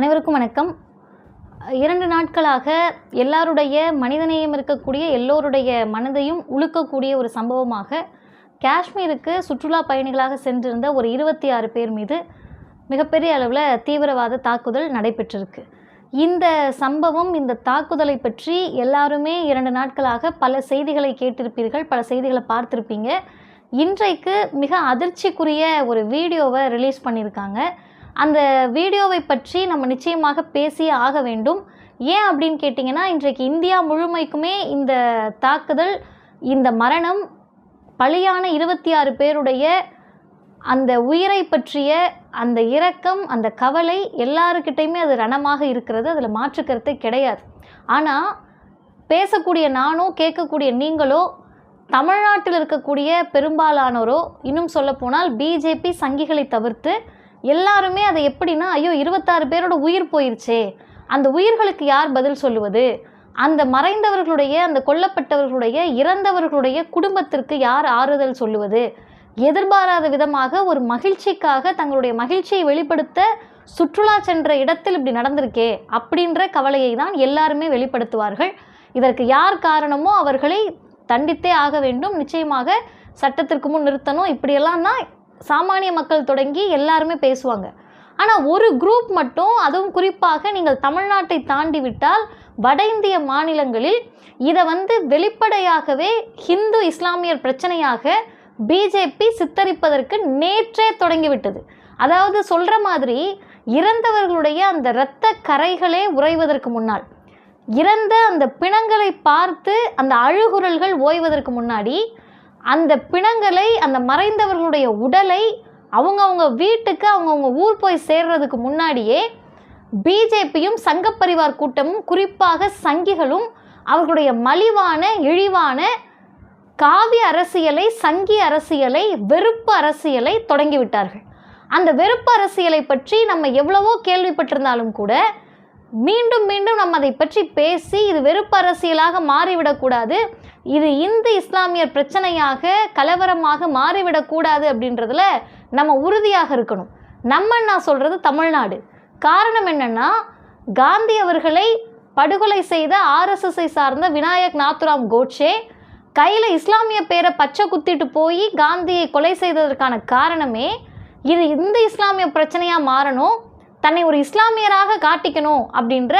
அனைவருக்கும் வணக்கம். இரண்டு நாட்களாக எல்லாருடைய மனிதநேயம் இருக்கக்கூடிய எல்லோருடைய மனதையும் உழுக்கக்கூடிய ஒரு சம்பவமாக காஷ்மீருக்கு சுற்றுலா பயணிகளாக சென்றிருந்த ஒரு இருபத்தி ஆறு பேர் மீது மிகப்பெரிய அளவில் தீவிரவாத தாக்குதல் நடைபெற்றிருக்கு. இந்த சம்பவம் இந்த தாக்குதலை பற்றி எல்லாருமே இரண்டு நாட்களாக பல செய்திகளை கேட்டிருப்பீர்கள் பல செய்திகளை பார்த்துருப்பீங்க. இன்றைக்கு மிக அதிர்ச்சிக்குரிய ஒரு வீடியோவை ரிலீஸ் பண்ணியிருக்காங்க. அந்த வீடியோவை பற்றி நம்ம நிச்சயமாக பேசியே ஆக வேண்டும். ஏன் அப்படின்னு கேட்டிங்கன்னா இன்றைக்கு இந்தியா முழுமைக்குமே இந்த தாக்குதல் இந்த மரணம் பலியான இருபத்தி ஆறு பேருடைய அந்த உயிரை பற்றிய அந்த இரக்கம் அந்த கவலை எல்லாருக்கிட்டையுமே அது ரணமாக இருக்கிறது. அதில் மாற்று கிடையாது. ஆனால் பேசக்கூடிய நானோ கேட்கக்கூடிய நீங்களோ தமிழ்நாட்டில் இருக்கக்கூடிய பெரும்பாலானோரோ இன்னும் சொல்லப்போனால் பிஜேபி சங்கிகளை தவிர்த்து எல்லாருமே அதை எப்படின்னா ஐயோ இருபத்தாறு பேரோட உயிர் போயிருச்சே. அந்த உயிர்களுக்கு யார் பதில் சொல்லுவது? அந்த மறைந்தவர்களுடைய அந்த கொல்லப்பட்டவர்களுடைய இறந்தவர்களுடைய குடும்பத்திற்கு யார் ஆறுதல் சொல்லுவது? எதிர்பாராத விதமாக ஒரு மகிழ்ச்சிக்காக தங்களுடைய மகிழ்ச்சியை வெளிப்படுத்த சுற்றுலா சென்ற இடத்தில் இப்படி நடந்திருக்கே அப்படின்ற கவலையை தான் எல்லாருமே வெளிப்படுத்துவார்கள். இதற்கு யார் காரணமோ அவர்களை தண்டித்தே ஆக வேண்டும். நிச்சயமாக சட்டத்திற்கு முன் நிறுத்தணும். இப்படியெல்லாம் தான் சாமானிய மக்கள் தொடங்கி எல்லாருமே பேசுவாங்க. ஆனால் ஒரு குரூப் மட்டும் அதுவும் குறிப்பாக நீங்கள் தமிழ்நாட்டை தாண்டி விட்டால் வட இந்திய மாநிலங்களில் இதை வந்து வெளிப்படையாகவே ஹிந்து இஸ்லாமியர் பிரச்சனையாக பிஜேபி சித்தரிப்பதற்கு நேற்றே தொடங்கிவிட்டது. அதாவது சொல்கிற மாதிரி இறந்தவர்களுடைய அந்த இரத்த கரைகளே உறைவதற்கு முன்னால் இறந்த அந்த பிணங்களை பார்த்து அந்த அழுகுரல்கள் ஓய்வதற்கு முன்னாடி அந்த பிணங்களை அந்த மறைந்தவர்களுடைய உடலை அவங்கவுங்க வீட்டுக்கு அவங்கவுங்க ஊர் போய் சேர்றதுக்கு முன்னாடியே பிஜேபியும் சங்கப்பரிவார் கூட்டமும் குறிப்பாக சங்கிகளும் அவர்களுடைய மலிவான இழிவான காவிய அரசியலை சங்கி அரசியலை வெறுப்பு அரசியலை தொடங்கிவிட்டார்கள். அந்த வெறுப்பு அரசியலை பற்றி நம்ம எவ்வளவோ கேள்விப்பட்டிருந்தாலும் கூட மீண்டும் மீண்டும் நம்ம அதை பற்றி பேசி இது வெறுப்பு அரசியலாக மாறிவிடக்கூடாது. இது இந்து இஸ்லாமியர் பிரச்சனையாக கலவரமாக மாறிவிடக்கூடாது அப்படின்றதுல நம்ம உறுதியாக இருக்கணும். நம்ம நான் சொல்கிறது தமிழ்நாடு. காரணம் என்னென்னா காந்தி அவர்களை படுகொலை செய்த ஆர்எஸ்எஸ்ஐ சார்ந்த விநாயக் நாத்துராம் கோட்சே கையில் இஸ்லாமிய பேரை பச்சை குத்திட்டு போய் காந்தியை கொலை செய்ததற்கான காரணமே இது இந்த இஸ்லாமிய பிரச்சனையாக மாறணும் தன்னை ஒரு இஸ்லாமியராக காட்டிக்கணும் அப்படின்ற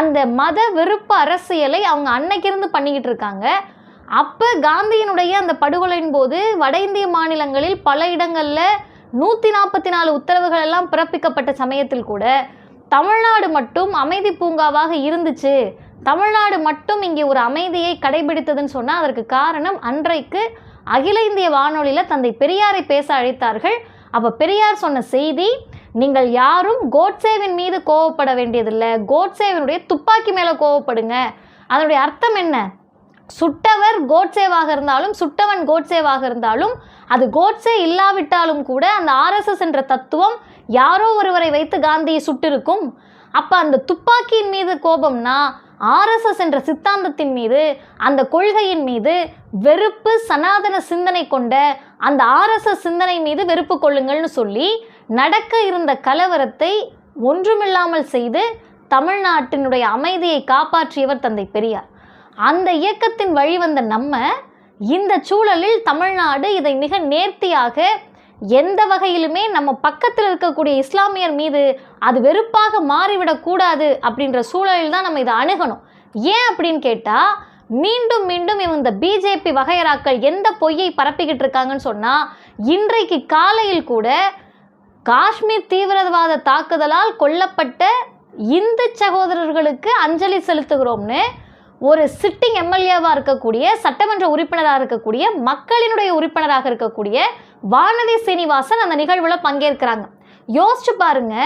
அந்த மத வெறுப்பு அரசியலை அவங்க அன்னைக்கிருந்து பண்ணிக்கிட்டு இருக்காங்க. அப்போ காந்தியினுடைய அந்த படுகொலையின் போது வட இந்திய மாநிலங்களில் பல இடங்களில் நூற்றி நாற்பத்தி நாலு உத்தரவுகள் எல்லாம் பிறப்பிக்கப்பட்ட சமயத்தில் கூட தமிழ்நாடு மட்டும் அமைதி பூங்காவாக இருந்துச்சு. தமிழ்நாடு மட்டும் இங்கே ஒரு அமைதியை கடைபிடித்ததுன்னு சொன்னால் அதற்கு காரணம் அன்றைக்கு அகில இந்திய வானொலியில் தந்தை பெரியாரை பேச அழைத்தார்கள். அப்போ பெரியார் சொன்ன செய்தி நீங்கள் யாரும் கோட்சேவின் மீது கோவப்பட வேண்டியதில்லை. கோட்சேவினுடைய துப்பாக்கி மேலே கோவப்படுங்க. அதனுடைய அர்த்தம் என்ன? சுட்டவர் கோட்சேவாக இருந்தாலும் சுட்டவன் கோட்சேவாக இருந்தாலும் அது கோட்சே இல்லாவிட்டாலும் கூட அந்த ஆர்எஸ்எஸ் என்ற தத்துவம் யாரோ ஒருவரை வைத்து காந்தியை சுட்டிருக்கும். அப்போ அந்த துப்பாக்கியின் மீது கோபம்னா ஆர்எஸ்எஸ் என்ற சித்தாந்தத்தின் மீது அந்த கொள்கையின் மீது வெறுப்பு சனாதன சிந்தனை கொண்ட அந்த ஆர்எஸ்எஸ் சிந்தனை மீது வெறுப்பு கொள்ளுங்கள்னு சொல்லி நடக்க இருந்த கலவரத்தை ஒன்றுமில்லாமல் செய்து தமிழ்நாட்டினுடைய அமைதியை காப்பாற்றியவர் தந்தை பெரியார். அந்த இயக்கத்தின் வழிவந்த நம்ம இந்த சூழலில் தமிழ்நாடு இதை மிக நேர்த்தியாக எந்த வகையிலுமே நம்ம பக்கத்தில் இருக்கக்கூடிய இஸ்லாமியர் மீது அது வெறுப்பாக மாறிவிடக்கூடாது அப்படின்ற சூழலில் தான் நம்ம இதை அணுகணும். ஏன் அப்படின்னு கேட்டால் மீண்டும் மீண்டும் இந்த பிஜேபி வகையராக்கள் எந்த பொய்யை பரப்பிக்கிட்டு இருக்காங்கன்னு சொன்னால் இன்றைக்கு காலையில் கூட காஷ்மீர் தீவிரவாத தாக்குதலால் கொல்லப்பட்ட இந்து சகோதரர்களுக்கு அஞ்சலி செலுத்துகிறோம்னு ஒரு சிட்டிங் எம்எல்ஏவாக இருக்கக்கூடிய சட்டமன்ற உறுப்பினராக இருக்கக்கூடிய மக்களினுடைய உறுப்பினராக இருக்கக்கூடிய வானதி சீனிவாசன் அந்த நிகழ்வில் பங்கேற்கிறாங்க. யோசிச்சு பாருங்க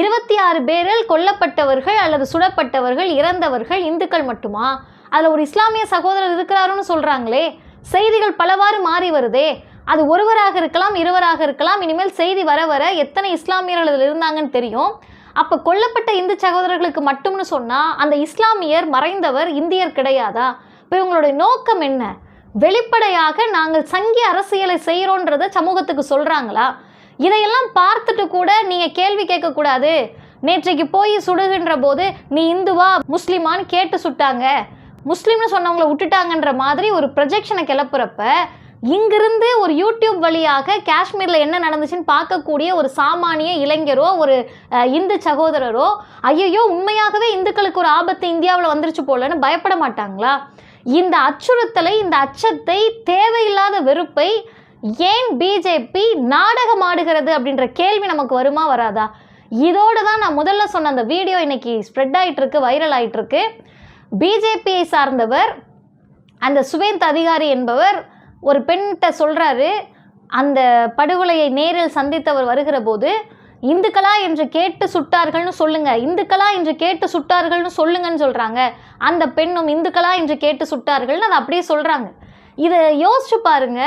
இருபத்தி ஆறு பேரில் கொல்லப்பட்டவர்கள் அல்லது சுடப்பட்டவர்கள் இறந்தவர்கள் இந்துக்கள் மட்டுமா? அதில் ஒரு இஸ்லாமிய சகோதரர் இருக்கிறாருன்னு சொல்கிறாங்களே செய்திகள் பலவாறு மாறி வருதே. அது ஒருவராக இருக்கலாம் இருவராக இருக்கலாம். இனிமேல் செய்தி வர வர எத்தனை இஸ்லாமியர்கள் அதில் இருந்தாங்கன்னு தெரியும். அப்போ கொல்லப்பட்ட இந்து சகோதரர்களுக்கு மட்டும்னு சொன்னால் அந்த இஸ்லாமியர் மறைந்தவர் இந்தியர் கிடையாதா? இப்போ இவங்களுடைய நோக்கம் என்ன? வெளிப்படையாக நாங்கள் சங்கி அரசியலை செய்கிறோன்றத சமூகத்துக்கு சொல்கிறாங்களா இதையெல்லாம் பார்த்துட்டு கூட நீங்கள் கேள்வி கேட்கக்கூடாது. நேற்றைக்கு போய் சுடுகின்ற போது நீ இந்துவா? முஸ்லிமான்னு கேட்டு சுட்டாங்க. முஸ்லீம்னு சொன்னவங்கள விட்டுட்டாங்கன்ற மாதிரி ஒரு ப்ரொஜெக்ஷனை கிளப்புறப்ப இங்கிருந்து ஒரு யூடியூப் வழியாக காஷ்மீரில் என்ன நடந்துச்சுன்னு பார்க்கக்கூடிய ஒரு சாமானிய இளைஞரோ ஒரு இந்து சகோதரரோ ஐயையோ உண்மையாகவே இந்துக்களுக்கு ஒரு ஆபத்து இந்தியாவில் வந்துருச்சு போலன்னு பயப்பட மாட்டாங்களா? இந்த அச்சுறுத்தலை இந்த அச்சத்தை தேவையில்லாத வெறுப்பை ஏன் பிஜேபி நாடகம் ஆடுகிறது அப்படின்ற கேள்வி நமக்கு வருமா வராதா? இதோடு தான் நான் முதல்ல சொன்ன அந்த வீடியோ இன்னைக்கு ஸ்ப்ரெட் ஆயிட்டு இருக்கு வைரல் ஆயிட்டு இருக்கு பிஜேபியை சார்ந்தவர் அந்த சுவேந்த் அதிகாரி என்பவர் ஒரு பெண்கிட்ட சொல்கிறாரு அந்த படுகொலையை நேரில் சந்தித்தவர் வருகிற போது இந்துக்களா என்று கேட்டு சுட்டார்கள்னு சொல்லுங்க இந்துக்களா என்று கேட்டு சுட்டார்கள்னு சொல்லுங்கன்னு சொல்கிறாங்க அந்த பெண்ணும் இந்துக்களா என்று கேட்டு சுட்டார்கள்னு அதை அப்படியே சொல்கிறாங்க இதை யோசிச்சு பாருங்க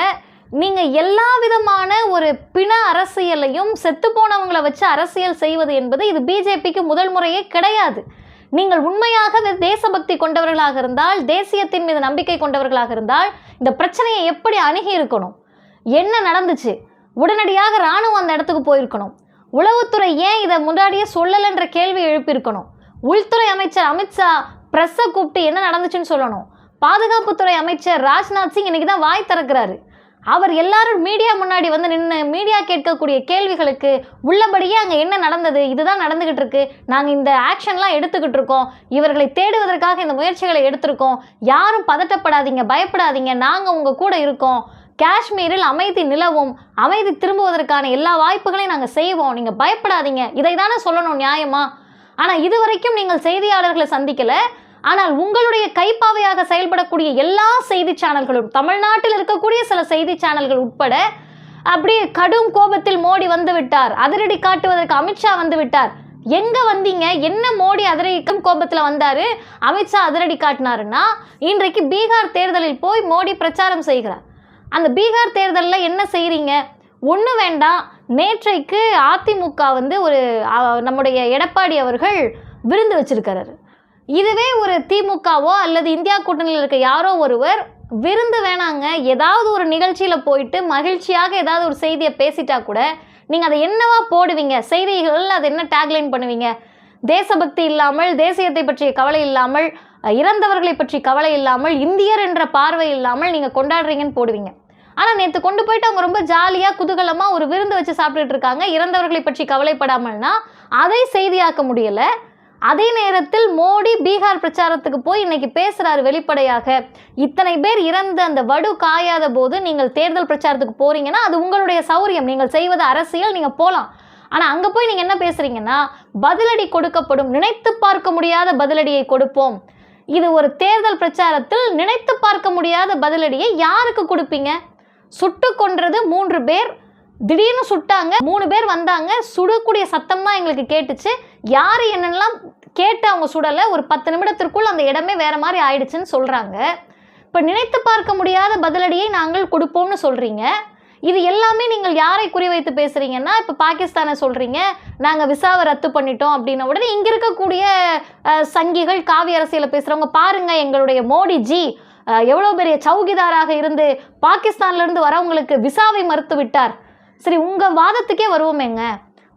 நீங்கள் எல்லா விதமான ஒரு பிண அரசியலையும் செத்து போனவங்களை வச்சு அரசியல் செய்வது என்பது இது பிஜேபிக்கு முதல் முறையே கிடையாது. நீங்கள் உண்மையாக இந்த தேசபக்தி கொண்டவர்களாக இருந்தால் தேசியத்தின் மீது நம்பிக்கை கொண்டவர்களாக இருந்தால் இந்த பிரச்சனையை எப்படி அணுகி இருக்கணும்? என்ன நடந்துச்சு? உடனடியாக ராணுவம் அந்த இடத்துக்கு போயிருக்கணும். உளவுத்துறை ஏன் இதை முன்னாடியே சொல்லலைன்ற கேள்வி எழுப்பியிருக்கணும்? உள்துறை அமைச்சர் அமித்ஷா ப்ரெஸ்ஸை கூப்பிட்டு என்ன நடந்துச்சுன்னு சொல்லணும்? பாதுகாப்புத்துறை அமைச்சர் ராஜ்நாத் சிங் இன்னைக்கு தான் வாய் திறக்கிறாரு. அவர் எல்லாரும் மீடியா முன்னாடி வந்து நின்று மீடியா கேட்கக்கூடிய கேள்விகளுக்கு உள்ளபடியே அங்கே என்ன நடந்தது? இதுதான் நடந்துகிட்டு இருக்கு. நாங்கள் இந்த ஆக்ஷன்லாம் எடுத்துக்கிட்டு இருக்கோம். இவர்களை தேடுவதற்காக இந்த முயற்சிகளை எடுத்திருக்கோம். யாரும் பதட்டப்படாதீங்க பயப்படாதீங்க. நாங்கள் உங்கள் கூட இருக்கோம். காஷ்மீரில் அமைதி நிலவும். அமைதி திரும்புவதற்கான எல்லா வாய்ப்புகளையும் நாங்கள் செய்வோம். நீங்கள் பயப்படாதீங்க. இதை தானே சொல்லணும் நியாயமா? ஆனால் இதுவரைக்கும் நீங்கள் செய்தியாளர்களை சந்திக்கலை. ஆனால் உங்களுடைய கைப்பாவையாக செயல்படக்கூடிய எல்லா செய்தி சேனல்களும் தமிழ்நாட்டில் இருக்கக்கூடிய சில செய்தி சேனல்கள் உட்பட அப்படியே கடும் கோபத்தில் மோடி வந்து விட்டார் அதிரடி காட்டுவதற்கு அமித்ஷா வந்து விட்டார் எங்க வந்தீங்க? என்ன மோடி அதிரடிக்கும் கோபத்தில் வந்தாரு? அமித்ஷா அதிரடி காட்டினாருன்னா இன்றைக்கு பீகார் தேர்தலில் போய் மோடி பிரச்சாரம் செய்கிறார். அந்த பீகார் தேர்தலில் என்ன செய்கிறீங்க ஒன்று வேண்டாம் நேற்றைக்கு அதிமுக வந்து ஒரு நம்முடைய எடப்பாடி அவர்கள் விருந்து வச்சிருக்கிறாரு. இதுவே ஒரு திமுகவோ அல்லது இந்தியா கூட்டணியில் இருக்க யாரோ ஒருவர் விருந்து வேணாங்க ஏதாவது ஒரு நிகழ்ச்சியில் போயிட்டு மகிழ்ச்சியாக ஏதாவது ஒரு செய்தியை பேசிட்டா கூட நீங்கள் அதை என்னவா போடுவீங்க? செய்திகள் அது என்ன டேக்லைன் பண்ணுவீங்க? தேசபக்தி இல்லாமல் தேசியத்தை பற்றிய கவலை இல்லாமல் இறந்தவர்களை பற்றி கவலை இல்லாமல் இந்தியர் என்ற பார்வை இல்லாமல் நீங்கள் கொண்டாடுறீங்கன்னு போடுவீங்க. ஆனால் நேற்று கொண்டு போயிட்டு அவங்க ரொம்ப ஜாலியாக குதூகலமாக ஒரு விருந்து வச்சு சாப்பிட்டுட்டு இருக்காங்க. இறந்தவர்களை பற்றி கவலைப்படாமல்னா அதை செய்தியாக்க முடியலை. அதே நேரத்தில் மோடி பீகார் பிரச்சாரத்துக்கு போய் இன்னைக்கு பேசுறாரு வெளிப்படையாக. இத்தனை பேர் இறந்த அந்த வடு காயாத போது நீங்கள் தேர்தல் பிரச்சாரத்துக்கு போறீங்கன்னா அது உங்களுடைய சௌரியம். நீங்கள் செய்வது அரசியல் நீங்க போகலாம் ஆனால் அங்கே போய் நீங்கள் என்ன பேசுகிறீங்கன்னா பதிலடி கொடுக்கப்படும் நினைத்து பார்க்க முடியாத பதிலடியை கொடுப்போம். இது ஒரு தேர்தல் பிரச்சாரத்தில் நினைத்து பார்க்க முடியாத பதிலடியை யாருக்கு கொடுப்பீங்க? சுட்டு கொன்றது மூன்று பேர். திடீர்னு சுட்டாங்க மூணு பேர் வந்தாங்க. சுடக்கூடிய சத்தம் தான் எங்களுக்கு கேட்டுச்சு. யார் என்னெல்லாம் கேட்டு அவங்க சுடலை ஒரு பத்து நிமிடத்திற்குள் அந்த இடமே வேற மாதிரி ஆயிடுச்சுன்னு சொல்கிறாங்க இப்போ நினைத்து பார்க்க முடியாத பதிலடியை நாங்கள் கொடுப்போம்னு சொல்கிறீங்க இது எல்லாமே நீங்கள் யாரை குறிவைத்து பேசுகிறீங்கன்னா இப்போ பாகிஸ்தானை சொல்கிறீங்க நாங்கள் விசாவை ரத்து பண்ணிட்டோம் அப்படின்ன உடனே இங்கே இருக்கக்கூடிய சங்கிகள் காவி அரசியலை பேசுகிறவங்க பாருங்கள் எங்களுடைய மோடிஜி எவ்வளோ பெரிய சவுகிதாராக இருந்து பாகிஸ்தான்லேருந்து வரவங்களுக்கு விசாவை மறுத்து விட்டார். சரி உங்கள் வாதத்துக்கே வருவோமேங்க.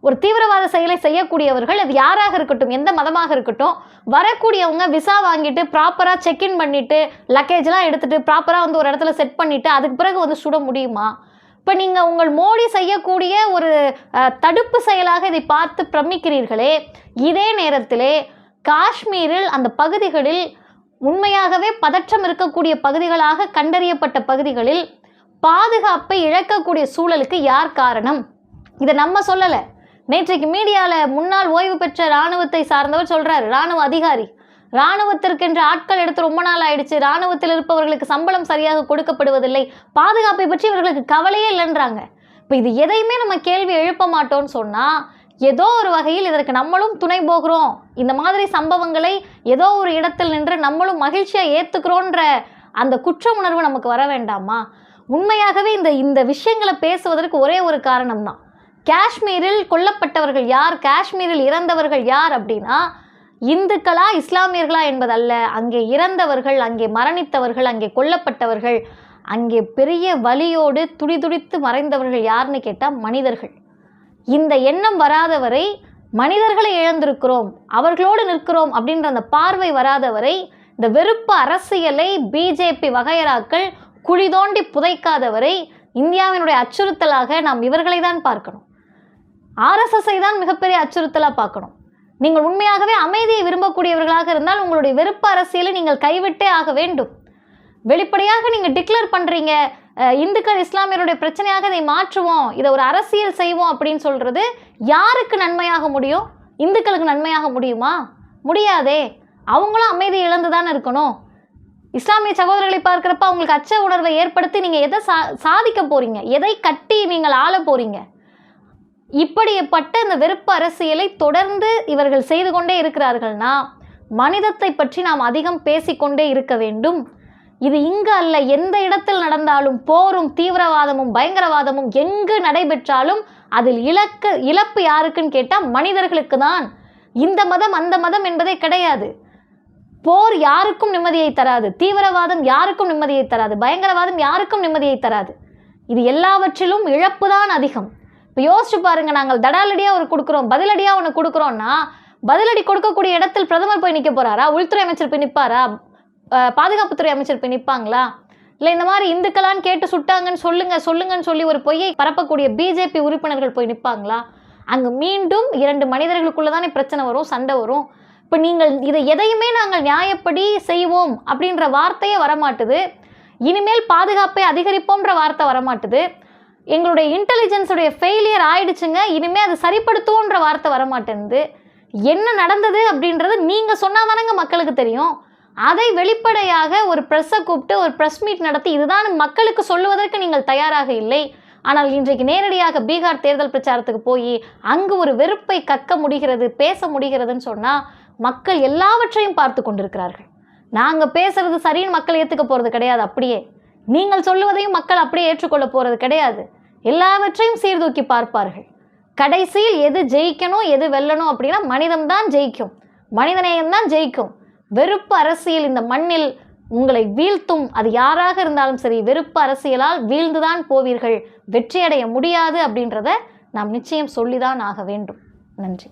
ஒரு தீவிரவாத செயலை செய்யக்கூடியவர்கள் அது யாராக இருக்கட்டும் எந்த மதமாக இருக்கட்டும் வரக்கூடியவங்க விசா வாங்கிட்டு ப்ராப்பராக செக்இன் பண்ணிவிட்டு லக்கேஜ்லாம் எடுத்துகிட்டு ப்ராப்பராக வந்து ஒரு இடத்துல செட் பண்ணிவிட்டு அதுக்கு பிறகு வந்து சுட முடியுமா? இப்போ நீங்கள் உங்கள் மோடி செய்யக்கூடிய ஒரு தடுப்பு செயலாக இதை பார்த்து பிரமிக்கிறீர்களே இதே நேரத்திலே காஷ்மீரில் அந்த பகுதிகளில் உண்மையாகவே பதற்றம் இருக்கக்கூடிய பகுதிகளாக கண்டறியப்பட்ட பகுதிகளில் பாதுகாப்பை இழக்கக்கூடிய சூழலுக்கு யார் காரணம்? இதை நம்ம சொல்லலை. நேற்றைக்கு மீடியாவில் முன்னாள் ஓய்வு பெற்ற இராணுவத்தை சார்ந்தவர் சொல்கிறாரு இராணுவ அதிகாரி. இராணுவத்திற்கென்ற ஆட்கள் எடுத்து ரொம்ப நாள் ஆயிடுச்சு. இராணுவத்தில் இருப்பவர்களுக்கு சம்பளம் சரியாக கொடுக்கப்படுவதில்லை. பாதுகாப்பை பற்றி இவர்களுக்கு கவலையே இல்லைன்றாங்க. இப்போ இது எதையுமே நம்ம கேள்வி எழுப்ப மாட்டோம்னு சொன்னால் ஏதோ ஒரு வகையில் இதற்கு நம்மளும் துணை போகிறோம். இந்த மாதிரி சம்பவங்களை ஏதோ ஒரு இடத்தில் நின்று நம்மளும் மகிழ்ச்சியாக ஏற்றுக்கிறோன்ற அந்த குற்ற உணர்வு நமக்கு வர வேண்டாமா? உண்மையாகவே இந்த இந்த விஷயங்களை பேசுவதற்கு ஒரே ஒரு காரணம் தான் காஷ்மீரில் கொல்லப்பட்டவர்கள் யார்? காஷ்மீரில் இறந்தவர்கள் யார் அப்படின்னா இந்துக்களா இஸ்லாமியர்களா என்பதல்ல. அங்கே இறந்தவர்கள் அங்கே மரணித்தவர்கள் அங்கே கொல்லப்பட்டவர்கள் அங்கே பெரிய வலியோடு துடிதுடித்து மறைந்தவர்கள் யாருன்னு கேட்டால் மனிதர்கள். இந்த எண்ணம் வராதவரை மனிதர்களை இழந்திருக்கிறோம் அவர்களோடு நிற்கிறோம் அப்படின்ற அந்த பார்வை வராதவரை இந்த வெறுப்பு அரசியலை பிஜேபி வகையறாக்கள் குழி தோண்டி புதைக்காதவரை இந்தியாவினுடைய அச்சுறுத்தலாக நாம் இவர்களை தான் பார்க்கணும். ஆர்எஸ்எஸ்ஐ தான் மிகப்பெரிய அச்சுறுத்தலாக பார்க்கணும். நீங்கள் உண்மையாகவே அமைதியை விரும்பக்கூடியவர்களாக இருந்தால் உங்களுடைய வெறுப்பு அரசியலை நீங்கள் கைவிட்டே ஆக வேண்டும். வெளிப்படையாக நீங்கள் டிக்ளேர் பண்ணுறீங்க இந்துக்கள் இஸ்லாமியருடைய பிரச்சனையாக இதை மாற்றுவோம் இதை ஒரு அரசியல் செய்வோம் அப்படின்னு சொல்கிறது யாருக்கு நன்மையாக முடியும்? இந்துக்களுக்கு நன்மையாக முடியுமா? முடியாதே. அவங்களும் அமைதி இழந்து தானே இருக்கணும். இஸ்லாமிய சகோதரர்களை பார்க்குறப்ப அவங்களுக்கு அச்ச உணர்வை ஏற்படுத்தி நீங்கள் எதை சா சாதிக்க போகிறீங்க எதை கட்டி நீங்கள் ஆள போகிறீங்க இப்படிப்பட்ட இந்த வெறுப்பு அரசியலை தொடர்ந்து இவர்கள் செய்து கொண்டே இருக்கிறார்கள்னா மனிதத்தை பற்றி நாம் அதிகம் பேசிக்கொண்டே இருக்க வேண்டும். இது இங்கு அல்ல எந்த இடத்தில் நடந்தாலும் போரும் தீவிரவாதமும் பயங்கரவாதமும் எங்கு நடைபெற்றாலும் அதில் இலக்கு இழப்பு யாருக்குன்னு கேட்டால் மனிதர்களுக்கு தான். இந்த மதம் அந்த மதம் என்பதே கிடையாது. போர் யாருக்கும் நிம்மதியை தராது தீவிரவாதம் யாருக்கும் நிம்மதியை தராது பயங்கரவாதம் யாருக்கும் நிம்மதியை தராது. இது எல்லாவற்றிலும் இழப்பு தான் அதிகம். இப்போ யோசிச்சு பாருங்க நாங்கள் தடாலடியாக ஒரு கொடுக்குறோம் பதிலடியாக ஒன்று கொடுக்குறோன்னா பதிலடி கொடுக்கக்கூடிய இடத்தில் பிரதமர் போய் நிற்க போறாரா? உள்துறை அமைச்சர் போய் நிற்பாரா பாதுகாப்புத்துறை அமைச்சர் போய் நிற்பாங்களா இல்லை இந்த மாதிரி இந்துக்களான்னு கேட்டு சுட்டாங்கன்னு சொல்லுங்க சொல்லுங்கன்னு சொல்லி ஒரு பொய்யை பரப்பக்கூடிய பிஜேபி உறுப்பினர்கள் போய் நிற்பாங்களா அங்கே மீண்டும் இரண்டு மனிதர்களுக்குள்ள தானே பிரச்சனை வரும் சண்டை வரும். இப்போ நீங்கள் இதை எதையுமே நாங்கள் நியாயப்படி செய்வோம் அப்படின்ற வார்த்தையே வரமாட்டுது. இனிமேல் பாதுகாப்பை அதிகரிப்போம்ன்ற வார்த்தை வரமாட்டுது. எங்களுடைய இன்டெலிஜென்ஸுடைய ஃபெயிலியர் ஆயிடுச்சுங்க. இனிமேல் அது சரிப்படுத்துவோன்ற வார்த்தை வரமாட்டேங்குது என்ன நடந்தது அப்படின்றது நீங்கள் சொன்னால் தானேங்க மக்களுக்கு தெரியும். அதை வெளிப்படையாக ஒரு ப்ரெஸ்ஸை கூப்பிட்டு ஒரு ப்ரெஸ் மீட் நடத்தி இதுதான் மக்களுக்கு சொல்லுவதற்கு நீங்கள் தயாராக இல்லை. ஆனால் இன்றைக்கு நேரடியாக பீகார் தேர்தல் பிரச்சாரத்துக்கு போய் அங்கு ஒரு வெறுப்பை கக்க முடிகிறது பேச முடிகிறதுன்னு சொன்னால் மக்கள் எல்லாவற்றையும் பார்த்து கொண்டிருக்கிறார்கள். நாங்கள் பேசுறது சரின்னு மக்கள் ஏற்றுக்க போகிறது கிடையாது அப்படியே. நீங்கள் சொல்லுவதையும் மக்கள் அப்படியே ஏற்றுக்கொள்ள போகிறது கிடையாது. எல்லாவற்றையும் சீர்தூக்கி பார்ப்பார்கள். கடைசியில் எது ஜெயிக்கணும் எது வெல்லணும் அப்படின்னா மனிதம்தான் ஜெயிக்கும். மனிதநேயம்தான் ஜெயிக்கும். வெறுப்பு அரசியல் இந்த மண்ணில் உங்களை வீழ்த்தும். அது யாராக இருந்தாலும் சரி வெறுப்பு அரசியலால் வீழ்ந்துதான் போவீர்கள். வெற்றியடைய முடியாது அப்படின்றத நாம் நிச்சயம் சொல்லிதான் ஆக வேண்டும். நன்றி.